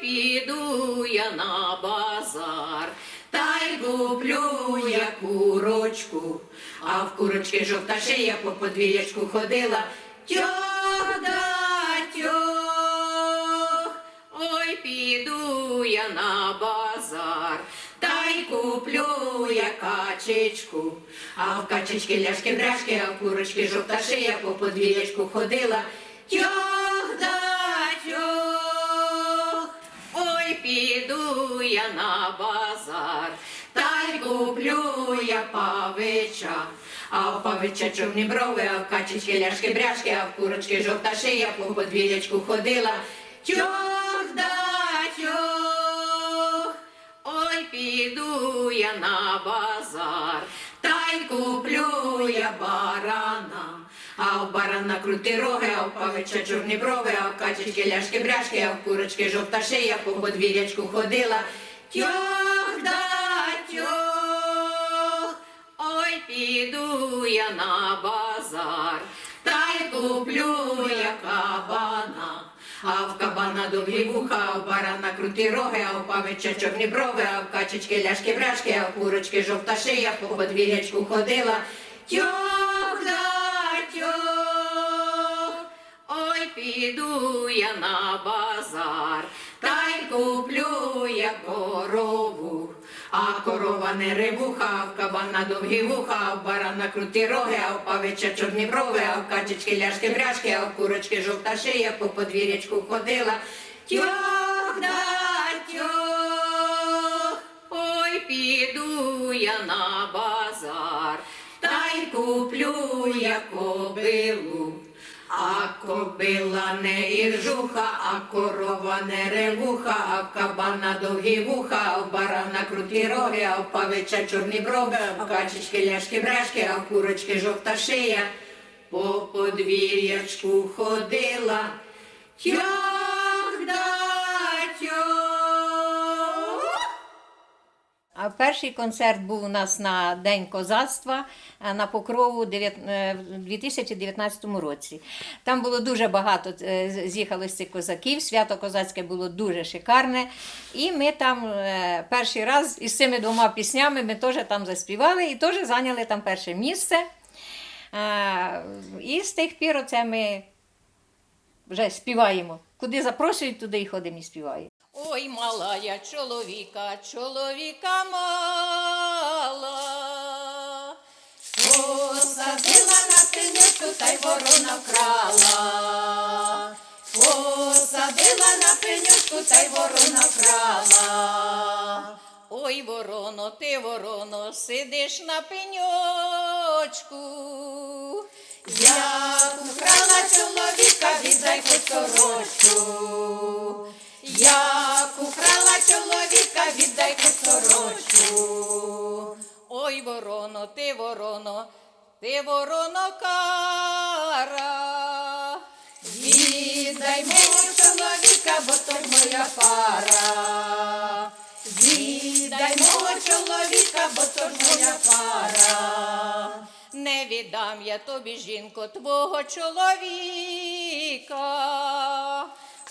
піду я на базар, та й куплю я курочку, а в курочки жовта шия по подвір'ячку ходила. Тьох да тьох, ой, піду я на базар, та й куплю я качечку, а в качечки ляшки бряшки, а в курочки жовта шия по подвір'ячку ходила. Тьох я на базар, та й куплю я павича. А у павича чорні брови, а в качечки ляшки бряшки, а в курочки жовта шия по подвір'ячку ходила. Тьох да тьох, ой, піду я на базар, та й куплю я барана. А у барана крути роги, а у павича чорні брови, а в качечки ляшки бряшки, а в курочки жовта шия по подвір'ячку ходила. Тьох да тьох, ой, піду я на базар, та й куплю я кабана. А в кабана довгі вуха, а в барана круті роги, а в павича чорні брови, а в качечки ляшки бряшки, а в курочки жовта шия по подвір'ячку ходила. Тьох да піду я на базар, та й куплю я корову. А корова не рибуха, в кабана довгі вуха, в барана круті роги, а в павича чорні брови, а в качечки ляшки бряшки, а в курочки жовта шия по подвір'ячку ходила. Тьох да тьох, ой, піду я на базар, та й куплю я кобилу. А кобила не іржуха, а корова не ревуха, а кабана довгі вуха, а в барана круті роги, а павича чорні брови, а в качечки ляшки брешки, а в курочки жовта шия. По подвір'ячку ходила. А перший концерт був у нас на День козацтва е, на Покрову е, в 2019 році. Там було дуже багато е, з'їхалося козаків, свято козацьке було дуже шикарне. І ми там перший раз із цими двома піснями ми теж там заспівали і теж зайняли там перше місце. І з тих пір оце ми вже співаємо. Куди запрошують, туди і ходимо і співаємо. Ой, мала я чоловіка, чоловіка мала. Посадила на пенючку, та й ворона вкрала. Посадила на пенючку, та й ворона вкрала. Ой, вороно, ти вороно, сидиш на пеньочку. Як украла чоловіка, віддай хоч сорочку. Як украла чоловіка, віддай сорочку. Ой, вороно, ти вороно, ти вороно кара. Віддай мого чоловіка, бо то моя пара. Віддай мого чоловіка, бо то моя пара. Не віддам я тобі, жінко, твого чоловіка.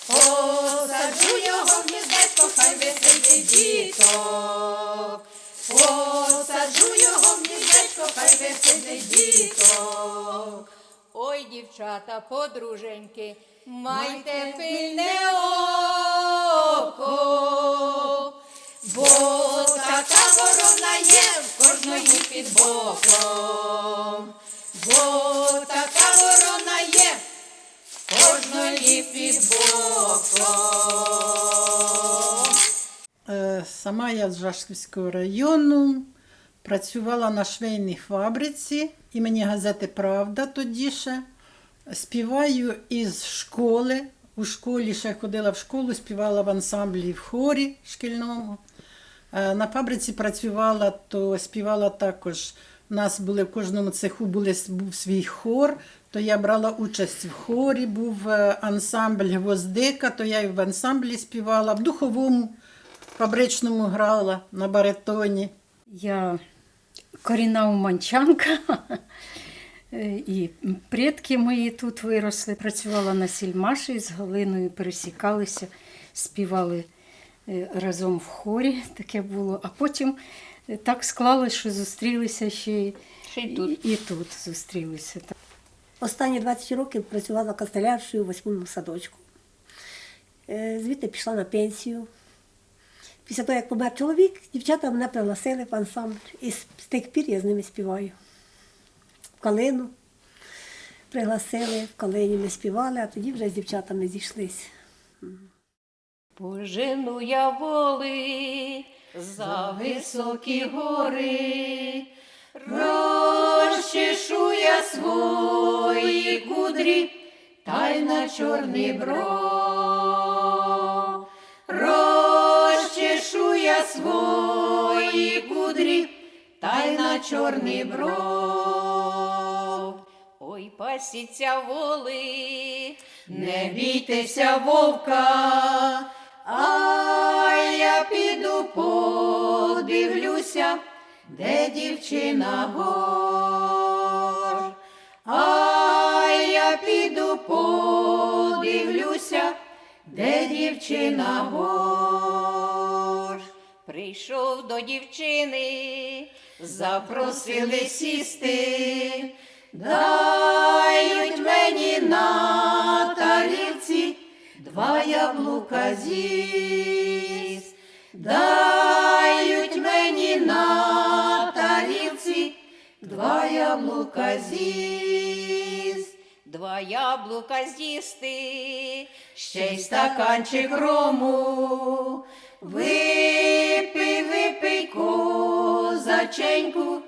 Посаджу його в гніздечко, хай висить діток. Посаджу його в гніздечко, хай висить діток. Ой, дівчата, подруженьки, майте пильне око, бо така ворона є в кожної під боком, бо така ворона є кожної під боком. Е, Сама я з Жашківського району працювала на швейній фабриці імені газети Правда тоді ще. Співаю із школи. У школі ще ходила в школу, співала в ансамблі в хорі шкільному. Е, На фабриці працювала, то співала також. У нас були в кожному цеху були, був свій хор, то я брала участь в хорі, був е, ансамбль Гвоздика, то я і в ансамблі співала, в духовому фабричному грала на баритоні. Я корінна уманчанка, Е, і предки мої тут виросли. Працювала на сільмаші з Галиною, пересікалися, співали е, разом в хорі таке було. А потім так склалось, що зустрілися ще Ще й тут. І, і тут зустрілися. Останні 20 років працювала костеляршою у восьмому садочку. Е, Звідти пішла на пенсію. Після того, як помер чоловік, дівчата мене пригласили в ансамбль. І з тих пір я з ними співаю. В Калину пригласили, в Калині ми співали, а тоді вже з дівчатами зійшлися. Пожену я воли за високі гори, розчешу я свої кудрі, та й на чорний бров. Розчешу я свої кудрі, та й на чорний бров. Ой, пасіться воли, не бійтеся вовка, а я піду подивлюся, де дівчина гор. А я піду подивлюся, де дівчина гор. Прийшов до дівчини, запросили сісти, дають мені на тарілці два яблука з'їсть. Дають мені на два яблука з'їсть. Два яблука з'їсти, ще й стаканчик рому. Випий, випий, козаченьку,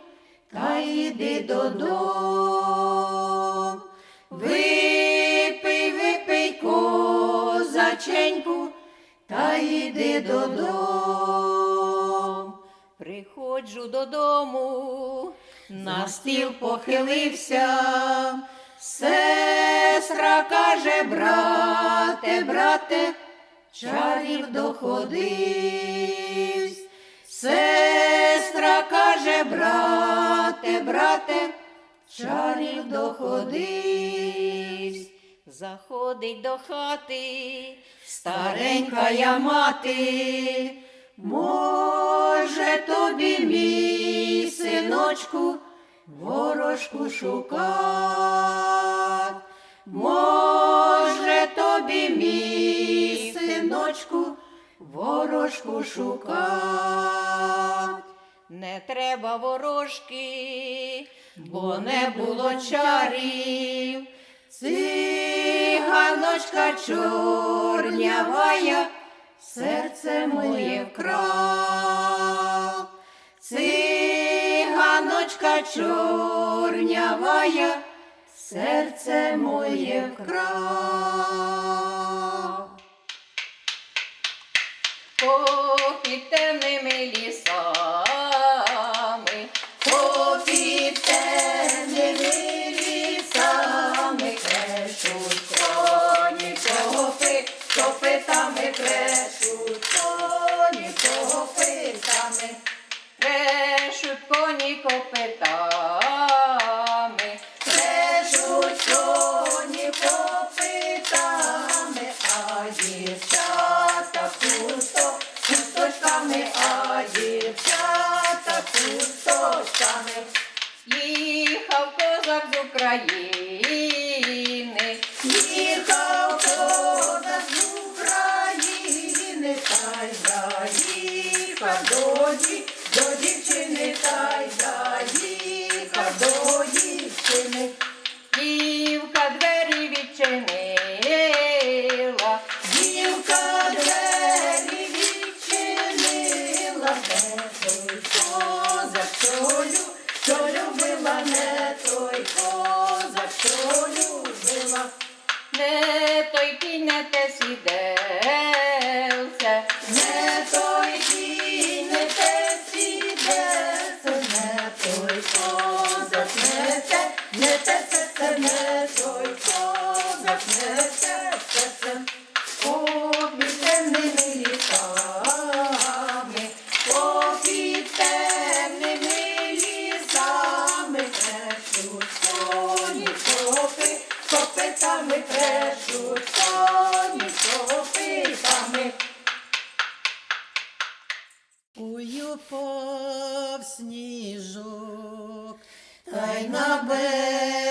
та йди додому. Випий, випий, козаченьку, та йди додому. Приходжу додому, на стіл похилився. Сестра каже, брате, брате, чарів доходивсь. Сестра каже, брате, брате, чарів доходивсь. Заходить до хати, старенька я мати, може тобі, мій синочку, ворожку шукать. Може тобі, мій синочку, ворожку шукать. Не треба ворожки, бо не було чарів. Циганочка чорнявая, серце моє вкрав. Циганочка чорнявая, серце моє вкрав. Попід темними лісами, попід темними лісами крешуть коні, копи, копитами крешуть заїхав доді, до дівчини, та й заїхав до дівчини. Дівка двері відчинила, дівка двері відчинила, не той козак, що лю- що любила, не той козак, що любила, не той кінь, не те сідельце, Копитами трешуть, коні копитами. Уюпав сніжок, та й на берег.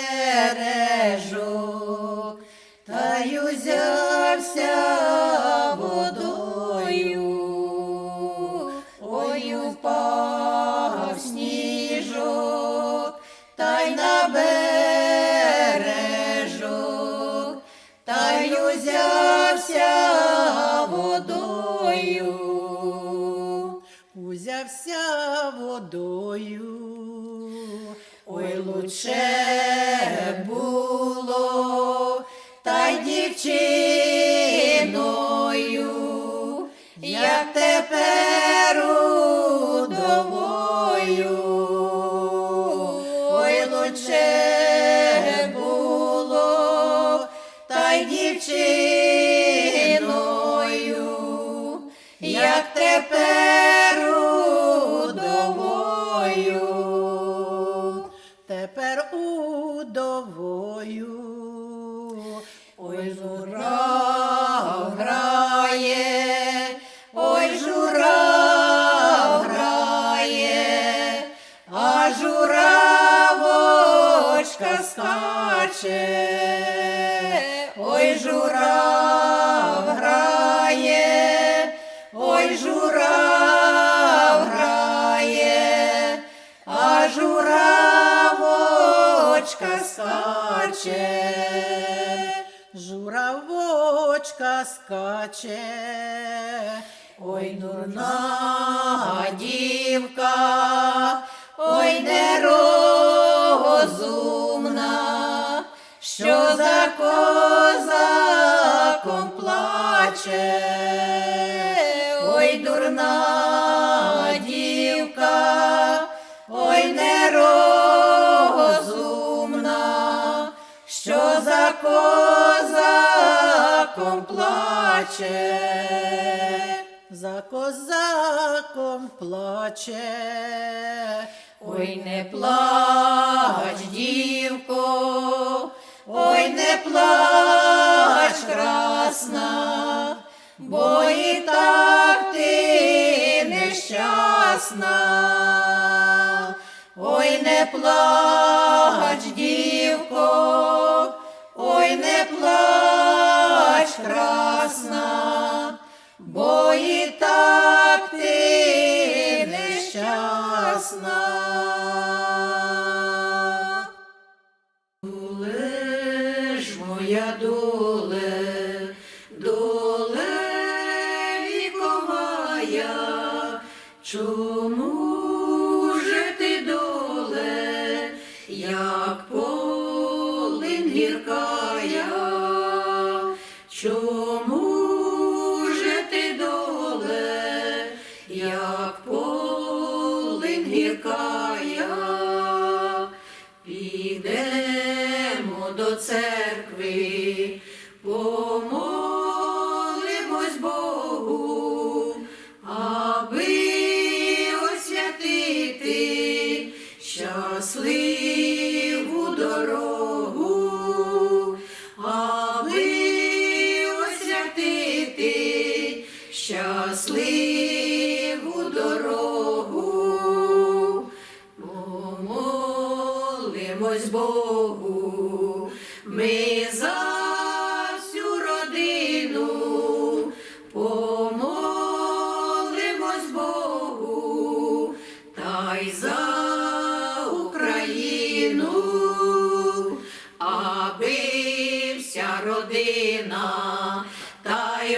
Лучше було, та дівчиною, як тепер удовою, ой лучше скаче, ой журав грає, ой журав грає, а журавочка скаче, журавочка скаче, ой дурна дівка, козаком плаче, ой дурна дівка, ой нерозумна, що за козаком плаче, за козаком плаче, ой не плач, дівко, ой не плач, красна, бо і так ти нещасна. Ой, не плач, дівко, ой, не плач, красна, бо і щасливу дорогу. Помолимось Богу, ми за всю родину, помолимось Богу, та й за Україну, аби вся родина та й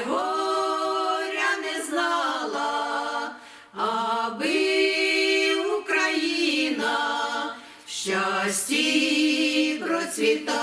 éxito.